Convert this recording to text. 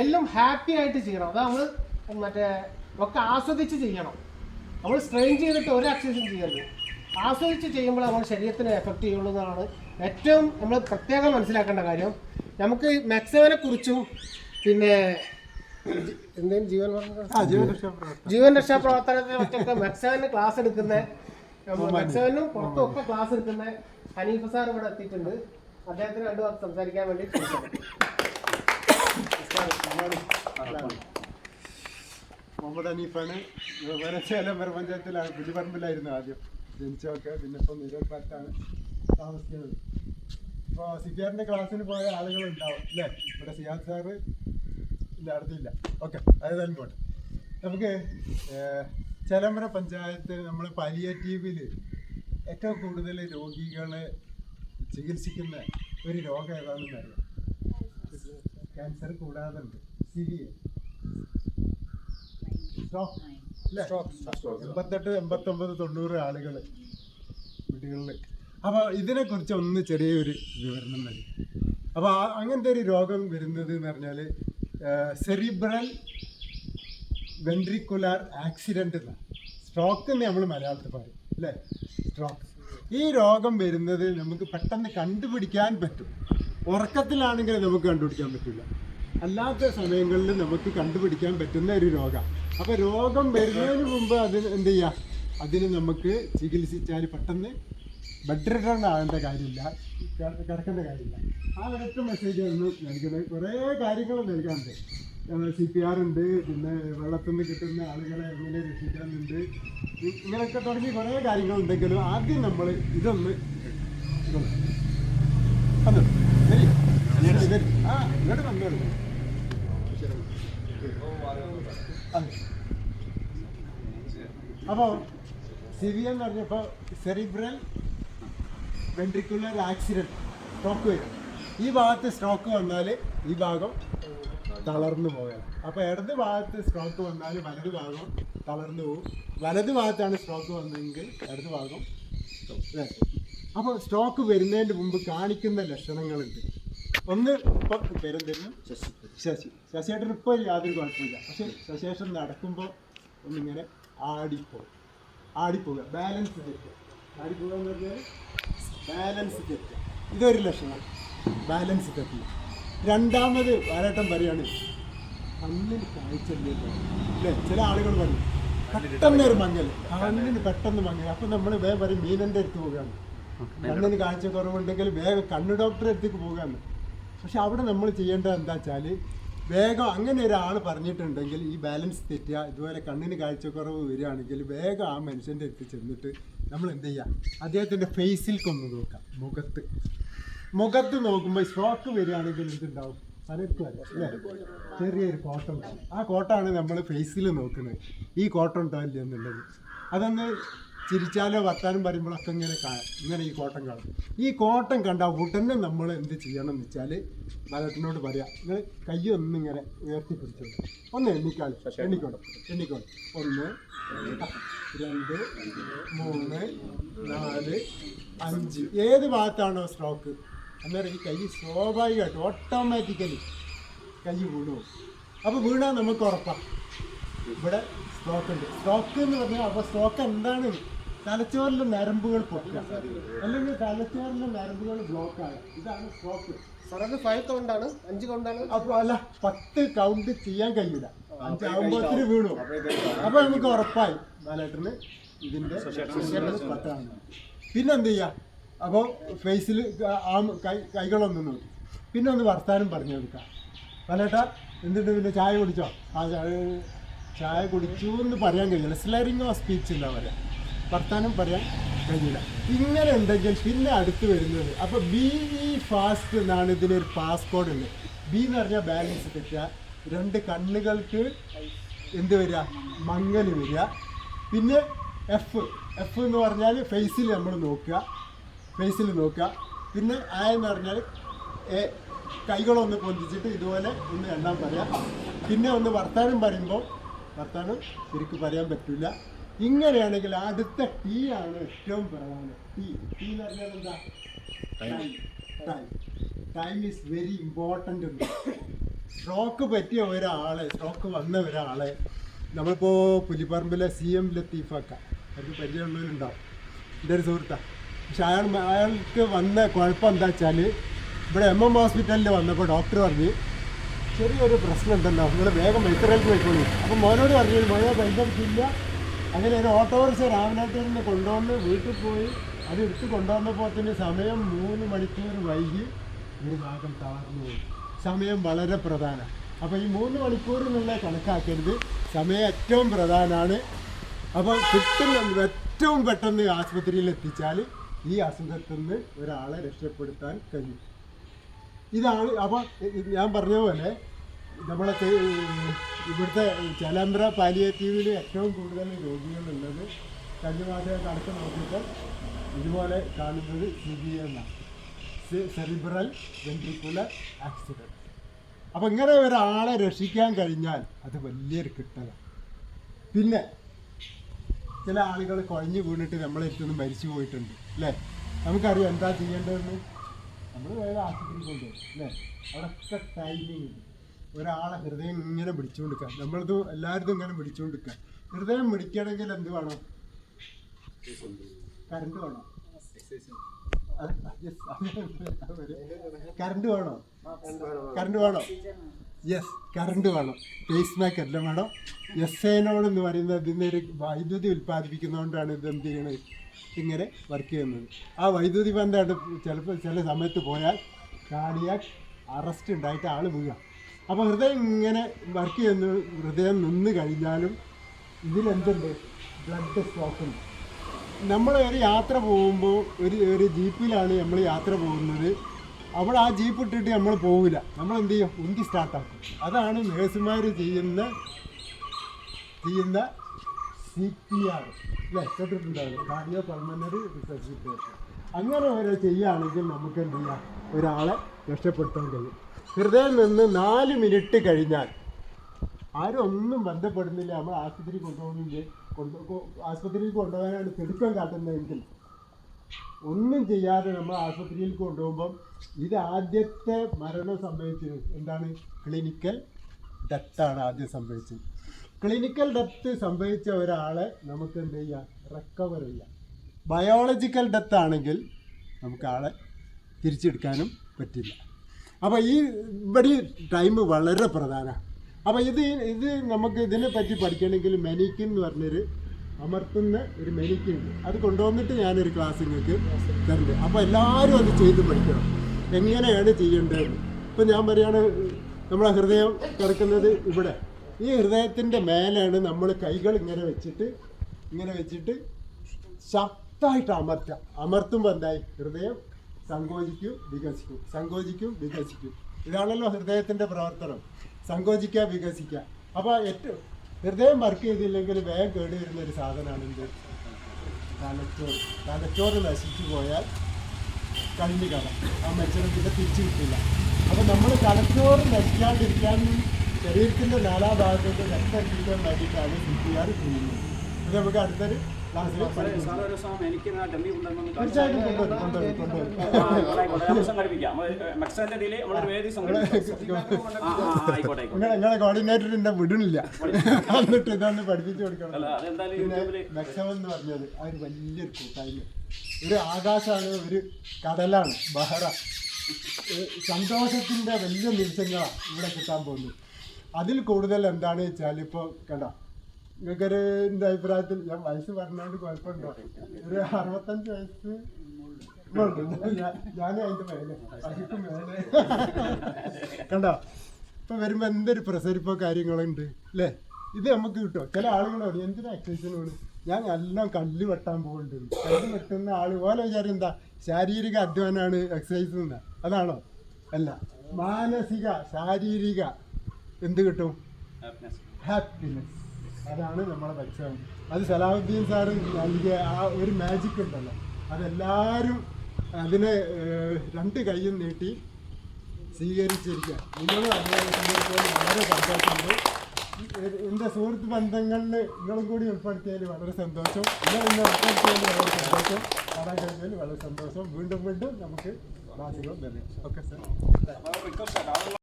എല്ലാം ഹാപ്പി ആയിട്ട് ചെയ്യണം. അത് നമ്മൾ മറ്റേ ഒക്കെ ആസ്വദിച്ച് ചെയ്യണം. നമ്മൾ സ്ട്രെയിൻ ചെയ്തിട്ട് ഒരു എക്സസൈസും ചെയ്യരുത്. ആസ്വദിച്ച് ചെയ്യുമ്പോൾ നമ്മുടെ ശരീരത്തിന് എഫക്റ്റ് ചെയ്യുള്ളൂ എന്നാണ് ഏറ്റവും നമ്മൾ പ്രത്യേകം മനസ്സിലാക്കേണ്ട കാര്യം. നമുക്ക് മെക്സവനെ കുറിച്ചും പിന്നെ എന്തെങ്കിലും ജീവൻ ജീവൻ രക്ഷാ പ്രവർത്തനത്തെ ഒക്കെ മെക്സവന് ക്ലാസ് എടുക്കുന്ന മെക്സവനും പുറത്തും ഒക്കെ ക്ലാസ് എടുക്കുന്ന ഹനീഫ സാർ ഇവിടെ എത്തിയിട്ടുണ്ട്. അദ്ദേഹത്തിന് രണ്ടു വാക്ക് സംസാരിക്കാൻ വേണ്ടി. മുഹമ്മദ് ഹനീഫാണ് വനച്ചേലമ്പര പഞ്ചായത്തിലാണ് പുലിപറമ്പിലായിരുന്നു ആദ്യം ജനിച്ചൊക്കെ പിന്നെ ഇപ്പം നിരപ്പാറ്റാണ് താമസിക്കുന്നത്. ഇപ്പോൾ സിജാറിന്റെ ക്ലാസ്സിന് പോയ ആളുകളുണ്ടാവും അല്ലേ? ഇവിടെ സിയാദ് സാറ് ഇല്ല അടുത്തില്ല. ഓക്കെ അതായത് പോട്ടെ നമുക്ക് ഏഹ്, ചേലമ്പര പഞ്ചായത്ത് നമ്മൾ പലിയേറ്റീവിൽ ഏറ്റവും കൂടുതൽ രോഗികളെ ചികിത്സിക്കുന്ന ഒരു രോഗം ഏതാണെന്ന് അറിയാം? ക്യാൻസർ കൂടാതുണ്ട് സിവിയർ? എൺപത്തെട്ട് എൺപത്തൊമ്പത് തൊണ്ണൂറ് ആളുകൾ വീടുകളിൽ അപ്പോൾ ഇതിനെക്കുറിച്ച് ഒന്ന് ചെറിയൊരു വിവരണം നൽകി അപ്പോൾ അങ്ങനത്തെ ഒരു രോഗം വരുന്നത് എന്ന് പറഞ്ഞാൽ സെറിബ്രൽ വെൻട്രിക്കുലാർ ആക്സിഡന്റ് എന്നാണ് സ്ട്രോക്ക് എന്ന് നമ്മൾ മലയാളത്തിൽ പറയും അല്ലേ? സ്ട്രോക്ക് ഈ രോഗം വരുന്നത് നമുക്ക് പെട്ടെന്ന് കണ്ടുപിടിക്കാൻ പറ്റും. ഉറക്കത്തിലാണെങ്കിൽ നമുക്ക് കണ്ടുപിടിക്കാൻ പറ്റില്ല അല്ലാത്ത സമയങ്ങളിൽ നമുക്ക് കണ്ടുപിടിക്കാൻ പറ്റുന്ന ഒരു രോഗം. അപ്പോൾ രോഗം വരുന്നതിന് മുമ്പ് അതിന് എന്ത് ചെയ്യുക അതിന് നമുക്ക് ചികിത്സിച്ചാൽ പെട്ടെന്ന് ബെഡ് റിട്ടേൺ ആകേണ്ട കാര്യമില്ല. കിട- കിടക്കേണ്ട കാര്യമില്ല. ആ ഒരൊറ്റ മെസ്സേജ് ഒന്ന് നൽകുന്നത്. കുറേ കാര്യങ്ങൾ നൽകാനുണ്ട്. സി പി ആർ ഉണ്ട്. പിന്നെ വെള്ളത്തിൽ നിന്ന് കിട്ടുന്ന ആളുകളെ എങ്ങനെ രക്ഷിക്കാനുണ്ട്. ഇങ്ങനെയൊക്കെ തുടങ്ങി കുറേ കാര്യങ്ങളുണ്ടെങ്കിലും ആദ്യം നമ്മൾ ഇതൊന്ന് അതെ അപ്പോൾ സിവിയ എന്ന് പറഞ്ഞപ്പോൾ സെറിബ്രൽ വെൻട്രിക്കുലർ ആക്സിഡന്റ് സ്ട്രോക്ക് വരും. ഈ ഭാഗത്ത് സ്ട്രോക്ക് വന്നാൽ ഈ ഭാഗം തളർന്നു പോകണം അപ്പോൾ ഇടത് ഭാഗത്ത് സ്ട്രോക്ക് വന്നാൽ വലത് ഭാഗം തളർന്നു പോകും വലത് ഭാഗത്താണ് സ്ട്രോക്ക് വന്നതെങ്കിൽ ഇടത് ഭാഗം അപ്പോൾ സ്റ്റോക്ക് വരുന്നതിന് മുമ്പ് കാണിക്കുന്ന ലക്ഷണങ്ങളുണ്ട്. ഒന്ന് ഇപ്പം പേരെന്തായിരുന്നു? ശശി. ശശി. ശശിയേട്ടൻ ഇപ്പോൾ യാതൊരു കുഴപ്പമില്ല. പക്ഷേ ശശിയേട്ടൻ നടക്കുമ്പോൾ ഒന്നിങ്ങനെ ആടിപ്പോകും. ആടിപ്പോവുക ബാലൻസ് തെറ്റുക ആടിപ്പോവുക എന്ന് പറഞ്ഞാൽ ബാലൻസ് തെറ്റുക ഇതൊരു ലക്ഷണം. ബാലൻസ് തെറ്റി. രണ്ടാമത് വരട്ടം പറയാണ് കണ്ണിന് കാഴ്ചയില്ല? അല്ലേ? ചില ആളുകൾ പറയും പെട്ടെന്ന് ഒരു മങ്ങൽ കണ്ണിന് പെട്ടെന്ന് മങ്ങൽ അപ്പം നമ്മൾ വേറെ പറയും മീനന്റെ അടുത്ത് പോകുകയാണ് കണ്ണിന് കാഴ്ച കുറവുണ്ടെങ്കിൽ വേഗം കണ്ണ് ഡോക്ടറെ അടുത്തേക്ക് പോകാൻ പക്ഷെ അവിടെ നമ്മൾ ചെയ്യേണ്ടത് എന്താ വെച്ചാൽ വേഗം അങ്ങനെ ഒരാൾ പറഞ്ഞിട്ടുണ്ടെങ്കിൽ ഈ ബാലൻസ് തെറ്റുക ഇതുപോലെ കണ്ണിന് കാഴ്ചക്കുറവ് വരികയാണെങ്കിൽ വേഗം ആ മനുഷ്യന്റെ അടുത്ത് ചെന്നിട്ട് നമ്മൾ എന്ത് ചെയ്യുക അദ്ദേഹത്തിന്റെ ഫേസിൽക്കൊന്ന് നോക്കാം. മുഖത്ത്. മുഖത്ത് നോക്കുമ്പോൾ ഷോക്ക് വരികയാണെങ്കിൽ എന്തുണ്ടാവും? പലർക്കും അല്ലേ? ചെറിയൊരു കോട്ടം ആ കോട്ടാണ് നമ്മൾ ഫേസിൽ നോക്കുന്നത്. ഈ കോട്ടം ഉണ്ടാവില്ല എന്നുള്ളത്. അതൊന്ന് ചിരിച്ചാലോ വർത്താനം പറയുമ്പോഴൊക്കെ ഇങ്ങനെ കാണാം ഇങ്ങനെ ഈ കോട്ടം കാണും. ഈ കോട്ടം കണ്ട ഉടനെ നമ്മൾ എന്ത് ചെയ്യണം എന്ന് വെച്ചാൽ ഭരതനോട് പറയാം. നിങ്ങൾ കൈ ഒന്നിങ്ങനെ ഉയർത്തി പിടിച്ചോളൂ ഒന്ന് എണ്ണിക്കാളി. എണ്ണിക്കോളും. എണ്ണിക്കോളും. ഒന്ന് രണ്ട് മൂന്ന് നാല് അഞ്ച്. ഏത് ഭാഗത്താണോ സ്ട്രോക്ക്? അന്നേരം ഈ കൈ സ്വാഭാവികമായിട്ട് ഓട്ടോമാറ്റിക്കലി കൈ വീണു. അപ്പോൾ വീണാൽ നമുക്ക് ഉറപ്പാണ് ഇവിടെ സ്ട്രോക്ക് ഉണ്ട്. സ്ട്രോക്ക് എന്ന് പറഞ്ഞാൽ അപ്പോൾ സ്ട്രോക്ക് എന്താണ്? തലച്ചോറിലെ നരമ്പുകൾ പൊട്ടുക. അല്ലെങ്കിൽ തലച്ചോറിലെ നരമ്പുകൾ ബ്ലോക്ക് ആകുക. ഇതാണ് സ്ട്രോക്ക് സാറത് ഫൈവ് കൗണ്ടാണ് അഞ്ച് കൗണ്ടാണ് അപ്പോൾ അല്ല പത്ത് കൗണ്ട് ചെയ്യാൻ കഴിയില്ല. അഞ്ചാകുമ്പോഴത്തിന് വീണു. അപ്പോൾ നമുക്ക് ഉറപ്പായി ബാലേട്ടന് ഇതിന്റെ പത്താണ് പിന്നെ എന്ത് ചെയ്യുക അപ്പോൾ ഫേസിൽ ആ കൈ കൈകളൊന്നും നോക്കി. പിന്നെ ഒന്ന് വർത്താനം പറഞ്ഞു കൊടുക്കാം. ബാലേട്ടാ എന്നിട്ട് പിന്നെ ചായ കുടിച്ചോ? ആ ചായ ചായ കുടിച്ചു എന്ന് പറയാൻ കഴിയില്ല. സ്ലറിങ് ഓഫ് സ്പീച്ച് ഇല്ല അവരെ വർത്താനം പറയാൻ കഴിയില്ല. ഇങ്ങനെ ഉണ്ടെങ്കിൽ പിന്നെ അടുത്ത് വരുന്നത്. അപ്പോൾ ബി ഇ ഫാസ്റ്റ് എന്നാണ് ഇതിനൊരു പാസ്കോഡ് ഉണ്ട് ബി എന്ന് പറഞ്ഞാൽ ബാലൻസ് തെറ്റുക രണ്ട് കണ്ണുകൾക്ക് എന്ത് വരിക? മങ്ങൽ വരിക. പിന്നെ എഫ് എഫ് എന്ന് പറഞ്ഞാൽ ഫേസിൽ നമ്മൾ നോക്കുക. ഫേസിൽ നോക്കുക. പിന്നെ ആ എന്ന് പറഞ്ഞാൽ എ കൈകളൊന്ന് പൊന്തിച്ചിട്ട് ഇതുപോലെ ഒന്ന് എണ്ണാൻ പറയാം. പിന്നെ ഒന്ന് വർത്താനം പറയുമ്പോൾ വർത്താനം ശരിക്കും പറയാൻ പറ്റില്ല ഇങ്ങനെയാണെങ്കിൽ അടുത്ത ടീ ആണ് ഏറ്റവും പ്രധാനം. ടീ ടീ എന്ന് പറഞ്ഞാൽ എന്താ? Time time time is very important stroke പറ്റിയ ഒരാളെ സ്ട്രോക്ക് വന്ന ഒരാളെ നമ്മളിപ്പോൾ പുലിപ്പറമ്പിലെ സി എം ലത്തീഫക്ക അവർക്ക് പരിചയമുള്ളവരുണ്ടാവും. എന്റെ ഒരു സുഹൃത്താണ് പക്ഷെ അയാൾ അയാൾക്ക് വന്ന കുഴപ്പം എന്താ വെച്ചാൽ ഇവിടെ എം എം ഹോസ്പിറ്റലിൽ വന്നപ്പോൾ ഡോക്ടർ പറഞ്ഞ് ചെറിയൊരു പ്രശ്നം ഉണ്ടല്ലോ. നിങ്ങൾ വേഗം മൈസറയിലേക്ക് പോയിക്കോളി. അപ്പം മോനോട് പറഞ്ഞു മോനെ ബന്ധപ്പെട്ടില്ല. അങ്ങനെ ഒരു ഓട്ടോറിക്ഷ നിന്ന് കൊണ്ടുവന്ന് വീട്ടിൽ പോയി. അത് എടുത്ത് കൊണ്ടുവന്നപ്പോൾ തന്നെ സമയം മൂന്ന് മണിക്കൂർ വൈകി ഒരു ഭാഗം തളർന്നു പോയി. സമയം വളരെ പ്രധാനം. അപ്പോൾ ഈ മൂന്ന് മണിക്കൂർ എന്നുള്ള കണക്കാക്കരുത്. സമയം ഏറ്റവും പ്രധാനമാണ് അപ്പോൾ കിട്ടുന്ന ഏറ്റവും പെട്ടെന്ന് ആശുപത്രിയിൽ എത്തിച്ചാൽ ഈ അസുഖത്തിൽ നിന്ന് ഒരാളെ രക്ഷപ്പെടുത്താൻ കഴിയും. ഇതാണ് അപ്പോൾ ഞാൻ പറഞ്ഞ പോലെ നമ്മളെ ഇവിടുത്തെ ചലമ്പ്ര പാലിയേറ്റീവിൽ ഏറ്റവും കൂടുതൽ രോഗികളുള്ളത് കഴിഞ്ഞ മാസം കണക്ക് നോക്കിയിട്ട് ഇതുപോലെ കാണുന്നത് സി ബി എന്നാണ് സെറിബ്രൽ വെൻട്രിക്കുലർ ആക്സിഡന്റ് അപ്പോൾ ഇങ്ങനെ ഒരാളെ രക്ഷിക്കാൻ കഴിഞ്ഞാൽ അത് വലിയൊരു കിട്ടലാണ്. പിന്നെ ചില ആളുകൾ കുഴഞ്ഞു വീണിട്ട് നമ്മളെ അടുത്തുനിന്ന് മരിച്ചു പോയിട്ടുണ്ട് അല്ലേ? നമുക്കറിയാം എന്താ ചെയ്യേണ്ടതെന്ന്. നമ്മൾ വേറെ ആശുപത്രി കൊണ്ടുപോകും അല്ലേ? അവിടെയൊക്കെ ടൈമിങ് ഒരാളെ ഹൃദയം ഇങ്ങനെ പിടിച്ചുകൊണ്ടിരിക്കുക. നമ്മളത് എല്ലാവരും ഇങ്ങനെ പിടിച്ചുകൊണ്ടിരിക്കുക. ഹൃദയം പിടിക്കണമെങ്കിൽ എന്ത് വേണം? കറണ്ട് വേണം. കറണ്ട് വേണോ? കറണ്ട് വേണോ? യെസ് കറണ്ട് വേണം. പേസ് മേക്കർ എല്ലാം വേണം. എസ് എനോൾ എന്ന് പറയുന്നത് ഇതിന്റെ ഒരു വൈദ്യുതി ഉൽപ്പാദിപ്പിക്കുന്നതുകൊണ്ടാണ് ഇത് എന്ത് ചെയ്യണത്? ഇങ്ങനെ വർക്ക് ചെയ്യുന്നത്. ആ വൈദ്യുതി ബന്ധമായിട്ട് ചിലപ്പോൾ ചില സമയത്ത് പോയാൽ കാർഡിയാക് അറസ്റ്റ് ഉണ്ടായിട്ട് ആൾ വീഴുക അപ്പോൾ ഹൃദയം ഇങ്ങനെ വർക്ക് ചെയ്യുന്ന ഹൃദയം നിന്ന് കഴിഞ്ഞാലും ഇതിലെന്തുണ്ട്? ബ്ലഡ് സ്റ്റോക്ക് ഉണ്ട്. നമ്മൾ ഒരു യാത്ര പോകുമ്പോൾ ഒരു ഒരു ജീപ്പിലാണ് നമ്മൾ യാത്ര പോകുന്നത്. അവിടെ ആ ജീപ്പ് ഇട്ടിട്ട് നമ്മൾ പോവില്ല. നമ്മൾ എന്ത് ചെയ്യും? ഉന്തി സ്റ്റാർട്ടാക്കും അതാണ് നേഴ്സുമാർ ചെയ്യുന്ന ചെയ്യുന്ന സി പി ആർ അല്ലേ കാർഡിയോ പൾമനറി അങ്ങനെ ഓരോ ചെയ്യുകയാണെങ്കിൽ നമുക്ക് എന്ത് ചെയ്യാം? ഒരാളെ രക്ഷപ്പെടുത്താൻ കഴിയും. ഹൃദയം നിന്ന് നാല് മിനിറ്റ് കഴിഞ്ഞാൽ ആരും ഒന്നും ബന്ധപ്പെടുന്നില്ല. നമ്മൾ ആശുപത്രി കൊണ്ടുപോകുന്നില്ല? കൊണ്ട് ആശുപത്രിയിൽ കൊണ്ടുപോകാനാണ് തിടുക്കം കാട്ടുന്നതെങ്കിൽ ഒന്നും ചെയ്യാതെ നമ്മൾ ആശുപത്രിയിൽ കൊണ്ടുപോകുമ്പം ഇത് ആദ്യത്തെ മരണം സംഭവിച്ചത് എന്താണ്? ക്ലിനിക്കൽ ഡെത്താണ് ആദ്യം സംഭവിച്ചത്. ക്ലിനിക്കൽ ഡെത്ത് സംഭവിച്ച ഒരാളെ നമുക്ക് എന്ത് ചെയ്യാം? റിക്കവർ ചെയ്യാം. ബയോളജിക്കൽ ഡെത്ത് ആണെങ്കിൽ നമുക്ക് ആളെ തിരിച്ചെടുക്കാനും പറ്റില്ല. അപ്പോൾ ഈ ഇവിടെ ടൈം വളരെ പ്രധാനമാണ് അപ്പോൾ ഇത് ഇത് നമുക്ക് ഇതിനെ പറ്റി പഠിക്കണമെങ്കിൽ മെനിക്കിൻ എന്ന് പറഞ്ഞൊരു അമർത്തുന്ന ഒരു മെനിക്കിൻ ഉണ്ട്. അത് കൊണ്ടുവന്നിട്ട് ഞാനൊരു ക്ലാസ് നിങ്ങൾക്ക് തരുന്നത് അപ്പോൾ എല്ലാവരും അത് ചെയ്ത് പഠിക്കണം. എങ്ങനെയാണ് ചെയ്യേണ്ടത് ഇപ്പം ഞാൻ പറയുകയാണ് നമ്മളെ ഹൃദയം കിടക്കുന്നത് ഇവിടെ. ഈ ഹൃദയത്തിന്റെ മേലാണ് നമ്മൾ കൈകൾ ഇങ്ങനെ വെച്ചിട്ട് ഇങ്ങനെ വെച്ചിട്ട് ശക്തമായിട്ട് അമർത്തുക. അമർത്തുമ്പോൾ എന്തായി? ഹൃദയം സങ്കോചിക്കും വികസിക്കും. സങ്കോചിക്കും വികസിക്കും. ഇതാണല്ലോ ഹൃദയത്തിന്റെ പ്രവർത്തനം. സങ്കോചിക്കുക വികസിക്കുക. അപ്പോൾ ഏറ്റവും ഹൃദയം വർക്ക് ചെയ്തില്ലെങ്കിൽ വേഗം കേടി വരുന്ന ഒരു സാധനമാണ് എന്ത്? തലച്ചോറ്. തലച്ചോറ് നശിച്ചു പോയാൽ കഴിഞ്ഞു കഥ ആ മത്സരത്തിന്റെ തിരിച്ചു കിട്ടില്ല. അപ്പോൾ നമ്മൾ തലച്ചോറ് നശിക്കാണ്ടിരിക്കാൻ ശരീരത്തിന്റെ നാലാഭാഗത്തേക്ക് രക്തം എത്തിക്കാൻ വേണ്ടിയിട്ടാണ് സി പി ആർ ചെയ്യുന്നത് ഇത് നമുക്ക് അടുത്തൊരു നിങ്ങളെ എന്നെ വിടണില്ല എന്നിട്ട് ഇതൊന്ന് പഠിപ്പിച്ചു കൊടുക്കണം. അല്ല അതെന്തായാലും പിന്നെ യൂട്യൂബിൽ മെക്സം എന്ന് പറഞ്ഞത് ആ ഒരു വലിയൊരു കൂട്ടായ്മ. ഒരു ആകാശമാണ് ഒരു കടലാണ് ബഹറ സന്തോഷത്തിന്റെ വലിയ നിമിഷങ്ങളാണ് ഇവിടെ കിട്ടാൻ പോകുന്നത്. അതിൽ കൂടുതൽ എന്താണ് വെച്ചാൽ ഇപ്പോൾ കണ്ടോ നിങ്ങൾക്കൊരു എന്റെ അഭിപ്രായത്തിൽ? ഞാൻ വയസ്സ് പറഞ്ഞുകൊണ്ട് കുഴപ്പമുണ്ടോ? ഒരു അറുപത്തഞ്ച് വയസ്സ്? ഞാൻ- ഞാനും അതിന്റെ മേലെ. അതിക്കും മേലെ. കണ്ടോ ഇപ്പൊ വരുമ്പോ എന്തൊരു പ്രസരിപ്പോ കാര്യങ്ങളുണ്ട് അല്ലേ? ഇത് നമുക്ക് കിട്ടും. ചില ആളുകളോട് എന്തിനാ എക്സസൈസിന് പോണ് ഞാൻ എല്ലാം കല്ല് വെട്ടാൻ പോകുന്നുണ്ട് കല്ല് വെട്ടുന്ന ആൾ പോലെ വിചാരം എന്താ? ശാരീരിക അധ്വാനാണ് എക്സസൈസ് എന്ന് അതാണോ? അല്ല. മാനസിക ശാരീരിക. എന്ത് കിട്ടും? ഹാപ്പിനെസ് അതാണ് നമ്മളെ പരിശ്രമം അത് സലാഹുദ്ദീൻ സാറ് നൽകിയ ആ ഒരു മാജിക് ഉണ്ടല്ലോ. അതെല്ലാവരും അതിനെ രണ്ട് കൈയും നീട്ടി സ്വീകരിച്ചിരിക്കുക. നിങ്ങളും അതിനെ വളരെ സന്തോഷമുണ്ട്. എന്റെ സുഹൃത്ത് ബന്ധങ്ങളിൽ നിങ്ങളും കൂടി ഉൾപ്പെടുത്തിയതിൽ വളരെ സന്തോഷം. നിങ്ങൾ ഇന്ന് ഉൾപ്പെടുത്തിയതിൽ വളരെ സന്തോഷം. കാണാൻ കഴിഞ്ഞതിൽ വളരെ സന്തോഷം. വീണ്ടും വീണ്ടും നമുക്ക് ക്ലാസ്സുകൾ തന്നെ ഓക്കെ സാർ.